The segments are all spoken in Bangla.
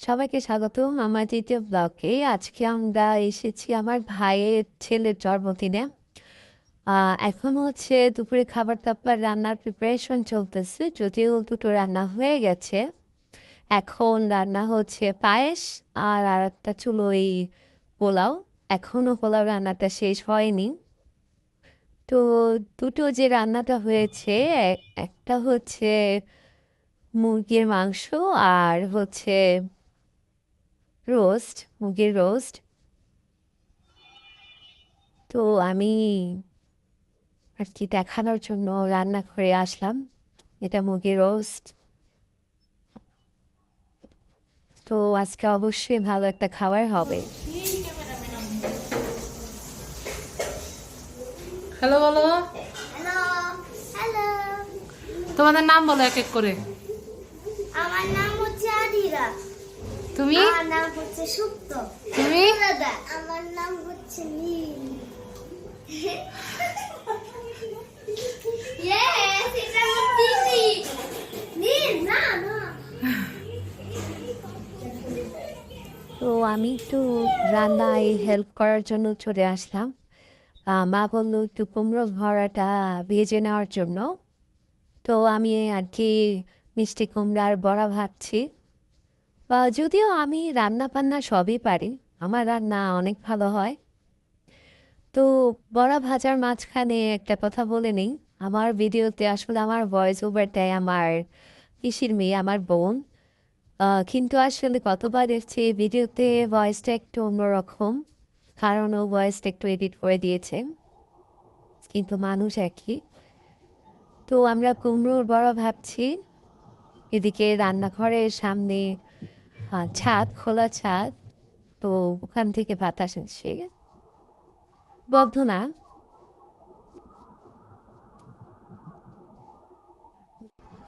সবাইকে স্বাগতম আমার দ্বিতীয় ব্লগে আজকে আমরা এসেছি আমার ভাইয়ের ছেলের জন্মদিনে। এখন হচ্ছে দুপুরে খাবার দাবার রান্নার প্রিপারেশন চলতেছে, যদিও দুটো রান্না হয়ে গেছে। এখন রান্না হচ্ছে পায়েস আর আর একটা চুলো এই পোলাও। এখনও পোলাও রান্নাটা শেষ হয়নি। তো দুটো যে রান্নাটা হয়েছে একটা হচ্ছে মুরগির মাংস আর হচ্ছে রোস্ট মুগের রোস্ট। তো আমি আর কি দেখানোর জন্য রান্না করে আসলাম। এটা মুগের রোস্ট। তো আজকে অবশ্যই ভালো একটা খাবার হবে। হ্যালো বলো। তোমাদের নাম বলো এক এক করে আমার নাম হচ্ছে আদিরা তুমি? আমার নাম হচ্ছে সুপ্ত। তুমি? দাদা আমার নাম হচ্ছে নীল। Yes, এটা দিদি। নীল, না, না। তো আমি একটু রান্নায় হেল্প করার জন্য চলে আসলাম। মা বলল একটু কুমড়ো ভরাটা ভেজে নেওয়ার জন্য। তো আমি আর কি মিষ্টি কুমড়ার বড়া ভাবছি যদিও আমি রান্না বান্না সবই পারি, আমার রান্না অনেক ভালো হয়। তো বড়া ভাজার মাঝখানে একটা কথা বলে নেই, আমার ভিডিওতে আসলে আমার ভয়েস ওভার দেয় আমার পিসির মেয়ে, আমার বোন। কিন্তু আসলে কতবার এসছে ভিডিওতে ভয়েসটা একটু অন্যরকম, কারণ ও ভয়েসটা একটু এডিট করে দিয়েছে, কিন্তু মানুষ একই। তো আমরা কুমড়োর বড় ভাবছি, এদিকে রান্নাঘরের সামনে আহ, ছাদ খোলা ছাদ। তো ওখান থেকে বাতাস আসছে বদ্ধ না।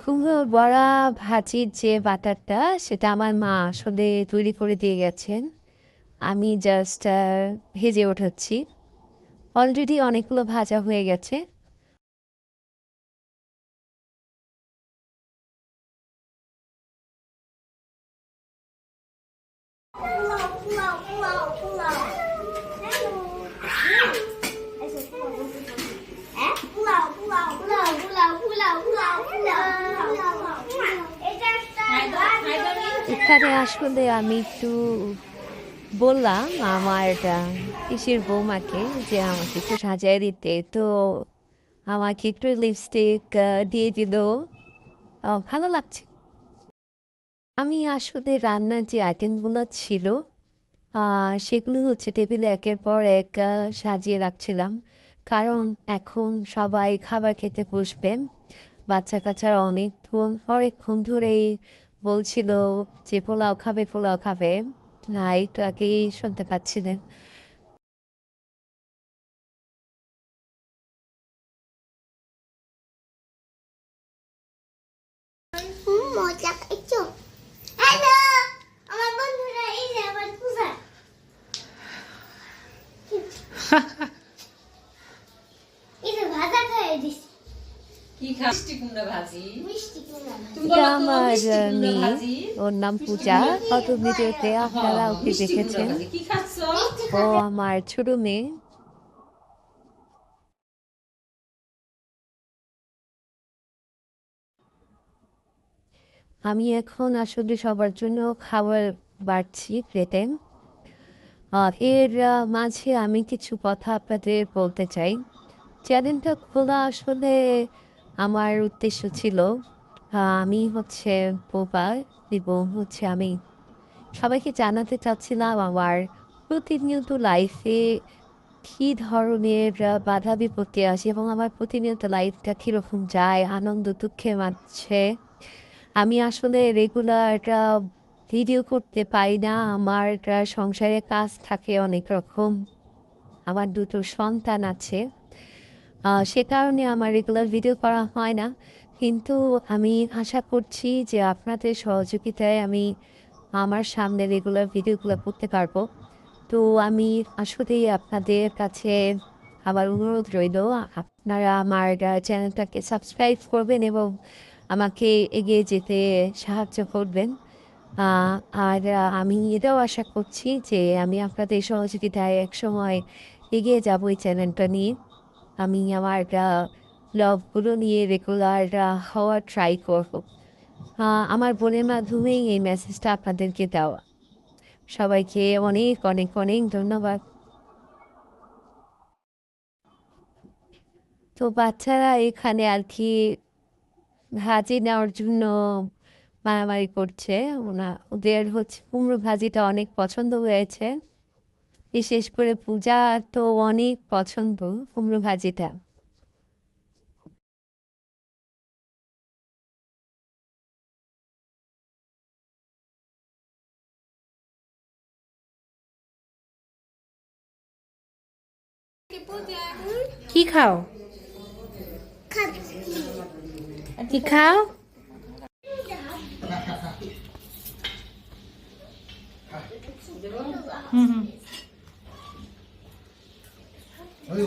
কুমড়োর বড়া ভাজির যে বাটারটা সেটা আমার মা আসলে তৈরি করে দিয়ে গেছেন। আমি জাস্ট ভেজে ওঠাচ্ছি অলরেডি অনেকগুলো ভাজা হয়ে গেছে। এখানে আসলে আমি একটু বললাম আমার পিসির বৌমাকে যে আমাকে একটু সাজিয়ে দিতে। তো আমাকে একটু লিপস্টিক দিয়ে দিল। ভালো লাগছে। আমি আসলে রান্নার যে আইটেমগুলো ছিল সেগুলো হচ্ছে টেবিলে একের পর এক সাজিয়ে রাখছিলাম। কারণ এখন সবাই খাবার খেতে বসবেন বাচ্চা কাচ্চারা অনেকক্ষণ অনেকক্ষণ ধরেই বলছিল যে পোলাও খাবে পোলাও খাবে। না আগেই শুনতে পাচ্ছিলেন। মজা খাইছো হ্যালো আমার বন্ধুরা এই যে আমার পূজা এই যে ভাজা খাই দিছি কি খাস মিষ্টি কুমড়া ভাজি মিষ্টি কুমড়া তুমি এটা বলো তো আমার মিষ্টি আহ, কুমড়া মেয়ে ভাজি ওর নাম পূজা। কত ভিডিওতে আপনারা ওকে দেখেছেন? ভাজি। কি খাচ্ছ? ও আমার ছোট মেয়ে। আমি এখন আসলে সবার জন্য খাবার বাড়ছি প্লেটে আহ, এর মাঝে আমি কিছু কথা আপনাদের বলতে চাই। চ্যানেলটা খোলা আসলে আমার উদ্দেশ্য ছিল আমি হচ্ছে বোবা এবং হচ্ছে আমি সবাইকে জানাতে চাচ্ছিলাম আমার প্রতিনিয়ত লাইফে কী ধরনের বাধা বিপত্তি আসে এবং আমার প্রতিনিয়ত লাইফটা কীরকম যায়, আনন্দ দুঃখে মাঝে। আমি আসলে রেগুলার ভিডিও করতে পারি না, আমার সংসারে কাজ থাকে অনেক রকম। আমার দুটো সন্তান আছে। সে কারণে আমার রেগুলার ভিডিও করা হয় না। কিন্তু আমি আশা করছি যে আপনাদের সহযোগিতায় আমি আমার সামনে রেগুলার ভিডিওগুলো করতে পারব। তো আমি আসলেই আপনাদের কাছে আমার অনুরোধ রইল, আপনারা আমার চ্যানেলটাকে সাবস্ক্রাইব করবেন এবং আমাকে এগিয়ে যেতে সাহায্য করবেন। আর আমি এটাও আশা করছি যে আমি আপনাদের সহযোগিতায় একসময় এগিয়ে যাব এই চ্যানেলটা নিয়ে। আমি আমার ব্লগগুলো নিয়ে রেগুলার হওয়ার ট্রাই করব। আমার বোনের মাধ্যমেই এই মেসেজটা আপনাদেরকে দেওয়া। সবাইকে অনেক অনেক অনেক ধন্যবাদ। তো বাচ্চারা এখানে আর কি ভাজি নেওয়ার জন্য মারামারি করছে। ওনা, ওদের হচ্ছে কুমড়ো ভাজিটা অনেক পছন্দ হয়েছে। বিশেষ করে পূজা তো অনেক পছন্দ কুমড়ো ভাজিটা। কি খাও? কি খাও? হুম হুম সবাই এরকম করো হ্যালো গাইস হ্যালো গাইস রান্না করলাম না রে দাও ওটা তুমি নাও লাইক সাবস্ক্রাইব এখন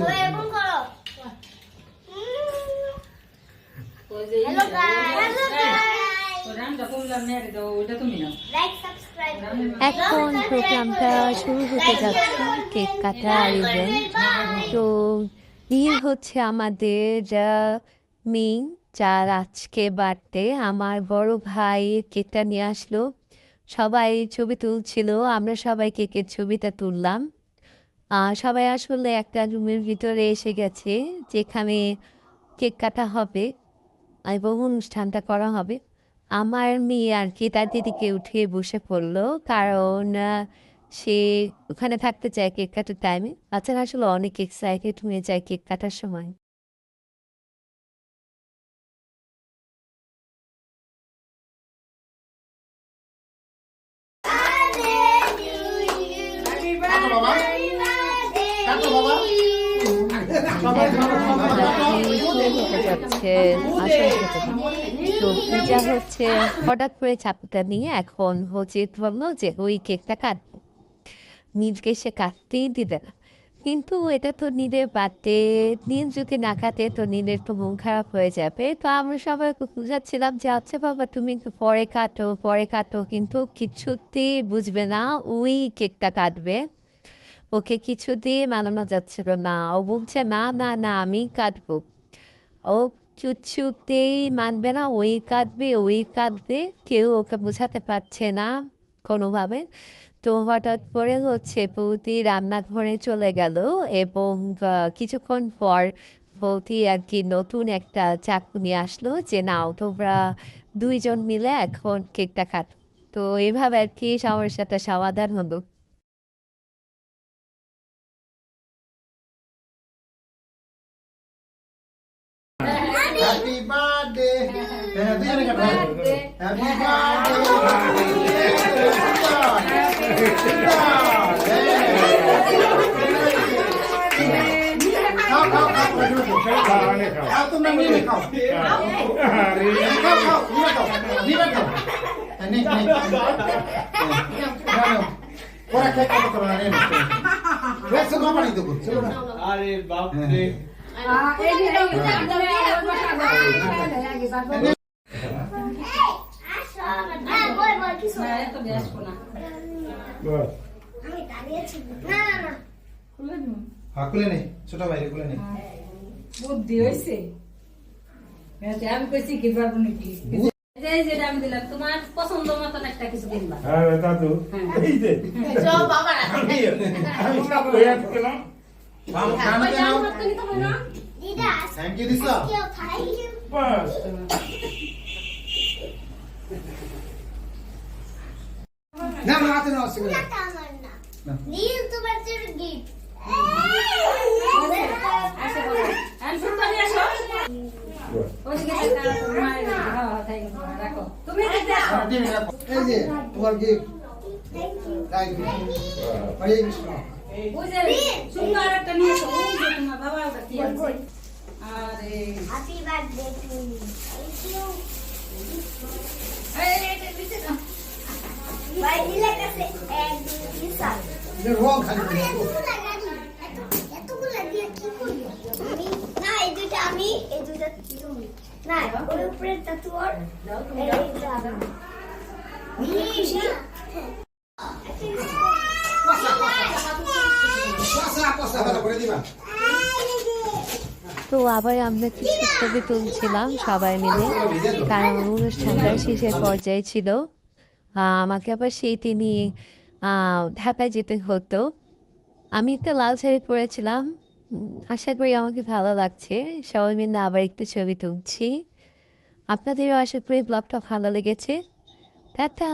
প্রোগ্রামটা শুরু হতে যাচ্ছে কেক কাটা ইভেন্ট তো নীল হচ্ছে আমাদের মেইন যার আজকে বার্থডে আমার বড় ভাই কেকটা নিয়ে আসলো। সবাই ছবি তুলছিল আমরা সবাই কেকের ছবিটা তুললাম। সবাই আসলে একটা রুমের ভিতরে এসে গেছে, যেখানে কেক কাটা হবে এবং অনুষ্ঠানটা করা হবে। আমার মেয়ে আর কি তার দিদিকে উঠিয়ে বসে পড়ল, কারণ সে ওখানে থাকতে চায় কেক কাটার টাইমে বাচ্চারা আসলে অনেক এক্সাইটেড হয়ে যায় কেক কাটার সময়। তো হচ্ছে, হঠাৎ করে চাপুটা নিয়ে এখন হচ্ছে বলল যে ওই কেকটা কাটবো নিজকে সে কাটতেই দিবে না। কিন্তু এটা তো নীলের বাড়তে নীল যদি না কাটে তো নীলের তো মন খারাপ হয়ে যাবে। তো আমরা সবাই বুঝাচ্ছিলাম যে আচ্ছা বাবা, তুমি একটু পরে কাটো পরে কাটো। কিন্তু কিছুতেই বুঝবে না ওই কেকটা কাটবে। ওকে কিছু দিয়ে মানানো যাচ্ছিল না। ও বলছে না না না, আমি কাটবো ও কিছুতেই মানবে না, ওই কাঁদবে ওই কাঁদবে। কেউ ওকে বোঝাতে পারছে না কোনোভাবে। তো হঠাৎ করে হচ্ছে বৌদি রান্নাঘরে চলে গেল এবং কিছুক্ষণ পর বৌদি আর কি নতুন একটা চাকু নিয়ে আসলো যে নাও তোমরা দুইজন মিলে এখন কেকটা খাট তো এভাবে আর কি সমস্যাটা সমাধান হলো। Happy birthday. Eh, দুজনে কাটো। Happy birthday. খাও, খাও, খাও, খাও, খাও, তোমরা মিলে খাও। খাও, হ্যাঁ, হ্যাঁ হ্যাঁ, খুলে ছোট খুলে। বুদ্ধি হয়েছে হ্যাঁ, আমি কইছি কি পারব নাকি যেটা আমি দিলাম তোমার পছন্দ মতন একটা কিছু কিনবা হ্যাঁ দাদু এই যে মামু, খানো কেন? দিদা Thank you দিছো? কেউ খাই বাস না, না, হাতে নাও, আমার না। নীল তোমার জন্য গিফট রাখো তুমি আছে। এই যে, তোমার gift. Thank you. হরে কৃষ্ণ। ওই যে সুন্দর একটা নিয়ে এসো ওই যে তোমার বাবা ওটা কি আছে আরে happy birthday to you thank you এই, এই, এই, দিতে দাও। ভাই নীলের কাছে এক দুই তিন চার এটা রং খালি আমার করে। এতগুলো গাড়ি এত- এতগুলো দিয়ে কি করব আমি না এই দুইটা আমি এই দুইটা তুমি না ওর উপরেরটা তোর এই এইটা আমার। কষা কষা ভালো করে দিবা তো আবার আমরা কিছু ছবি তুলছিলাম সবাই মিলে, কারণ অনুষ্ঠানটা শেষের পর্যায়ে ছিল। আমাকে আবার সেই তিনি ঢাকায় যেতে হতো। আমি একটা লাল শাড়ি পরেছিলাম। আশা করি আমাকে ভালো লাগছে। সবাই মিলে আবার একটু ছবি তুলছি। আপনাদেরও আশা করি ব্লগটা ভালো লেগেছে। টাটা!